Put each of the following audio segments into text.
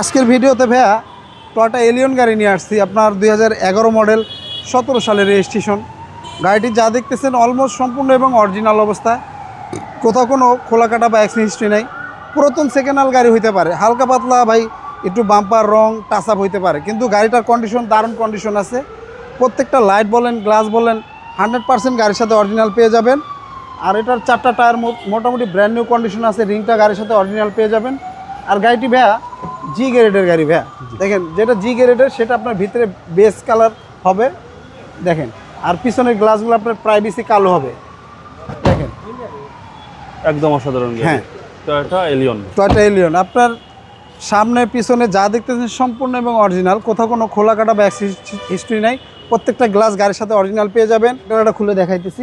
আজকের ভিডিওতে ভাইয়া টয়টা এলিয়ন গাড়ি নিয়ে আসছি, আপনার দুই হাজার এগারো মডেল সতেরো সালের রেজিস্ট্রেশন গাড়িটি যা দেখতেছেন অলমোস্ট সম্পূর্ণ এবং অরিজিনাল অবস্থায় কোথাও কোনো খোলা কাটা বা অ্যাক্সিডেন্ট হিস্ট্রি নাই। পুরাতন সেকেন্ড হ্যান্ড গাড়ি হইতে পারে, হালকা পাতলা ভাই, একটু বাম্পার রং টাচ আপ হইতে পারে। কিন্তু গাড়িটার কন্ডিশন দারুণ কন্ডিশন আছে। প্রত্যেকটা লাইট বলেন গ্লাস বলেন হান্ড্রেড পার্সেন্ট গাড়ির সাথে অরিজিনাল পেয়ে যাবেন। আর এটার চারটা টায়ার মোটামুটি ব্র্যান্ড নিউ কন্ডিশন আছে রিংটা গাড়ির সাথে অরিজিনাল পেয়ে যাবেন। আর গাড়িটি ভ্যা জি গ্রেডের গাড়ি ভ্যা দেখেন যেটা জি গ্রেডের সেটা আপনার ভিতরে বেস কালার হবে। দেখেন আর পিছনের গ্লাসগুলো আপনার প্রাইভেসি কালো হবে। দেখেন। একদম অসাধারণ হ্যাঁ। টয়োটা এলিয়ন টয়টা এলিয়ন আপনার সামনে পিছনে যা দেখতেছেন সম্পূর্ণ এবং অরিজিনাল কোথাও কোনো খোলা কাটা বা হিস্ট্রি নাই। প্রত্যেকটা গ্লাস গাড়ির সাথে অরিজিনাল পেয়ে যাবেন। এটা খুলে দেখাইতেছি।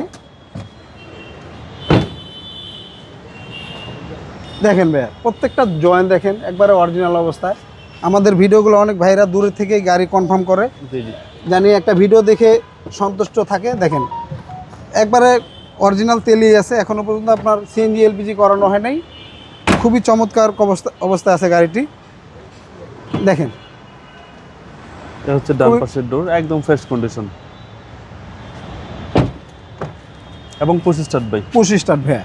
দেখেন ভাইয়া প্রত্যেকটা জয়েন্ট দেখেন একবারে অরিজিনাল অবস্থায়। আমাদের ভিডিওগুলো অনেক ভাইরা দূরে থেকেই গাড়ি কনফার্ম করে। জানি একটা ভিডিও দেখে সন্তুষ্ট থাকে দেখেন। একবারে অরিজিনাল তেলই আছে এখনও পর্যন্ত আপনার সিএনজি এলপিজি করানো হয় নাই। খুবই চমৎকার অবস্থা অবস্থায় আছে গাড়িটি। দেখেন। এটা হচ্ছে ডান ওই- পাশের ডোর একদম ফ্রেশ কন্ডিশন এবং পঁচিশ স্টার্ট বাই পঁচিশ স্টার্ট ভ্যা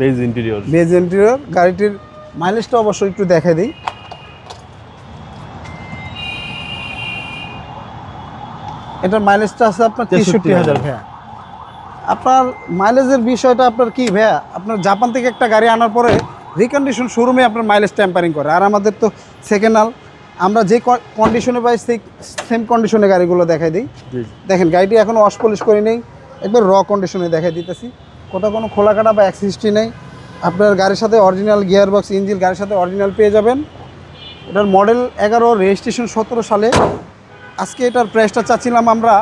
বেজ ইন্টেরিয়র বেজ ইন্টেরিয়র গাড়িটির মাইলেজটা অবশ্যই একটু দেখাই দিই। এটার মাইলেজটা আছে আপনার তেষট্টি হাজার। ভ্যা আপনার মাইলেজের বিষয়টা আপনার কি ভ্যা আপনার জাপান থেকে একটা গাড়ি আনার পরে রিকন্ডিশন শোরুমে আপনার মাইলেজ ট্যাম্পারিং করে। আর আমাদের তো সেকেন্ড হাল আমরা যে কন্ডিশনে পাই সেই সেম কন্ডিশনে গাড়িগুলো দেখাই দিই। দেখেন গাড়িটি এখনও ওয়াশ পলিশ করি নেই। একবার র কন্ডিশনে দেখাই দিতেছি। কোথাও কোনো খোলা কাটা বা অ্যাক্সিস্টি নেই। আপনার গাড়ির সাথে অরিজিনাল গিয়ার বক্স ইঞ্জিন গাড়ির সাথে অরিজিনাল পেয়ে যাবেন। এটার মডেল এগারো রেজিস্ট্রেশন সতেরো সালে। আজকে এটার প্রাইসটা চাচ্ছিলাম আমরা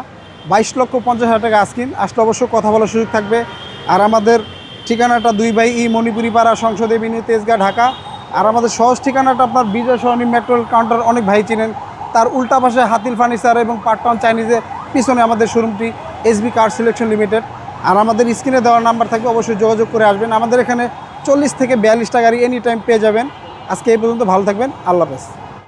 বাইশ লক্ষ পঞ্চাশ হাজার টাকা আজকিন আসলে অবশ্য কথা বলার সুযোগ থাকবে। আর আমাদের ঠিকানাটা দুই বাই ই মণিপুরি পাড়া সংসদে বিনি, তেজগাঁ, ঢাকা। আর আমাদের সহজ ঠিকানাটা আপনার বিজয় সরণি মেট্রোল কাউন্টার অনেক ভাই চিনেন। তার উল্টা পাশে হাতিল ফার্নিচার এবং পার্টন চাইনিজের পিছনে আমাদের শোরুমটি এসবি কার সিলেকশন লিমিটেড আর আমাদের স্ক্রিনে দেওয়ার নাম্বার থাকবে, অবশ্যই যোগাযোগ করে আসবেন। আমাদের এখানে চল্লিশ থেকে বিয়াল্লিশটা গাড়ি এনি টাইম পেয়ে যাবেন। আজকে এই পর্যন্ত ভালো থাকবেন। আল্লাহ হাফেজ।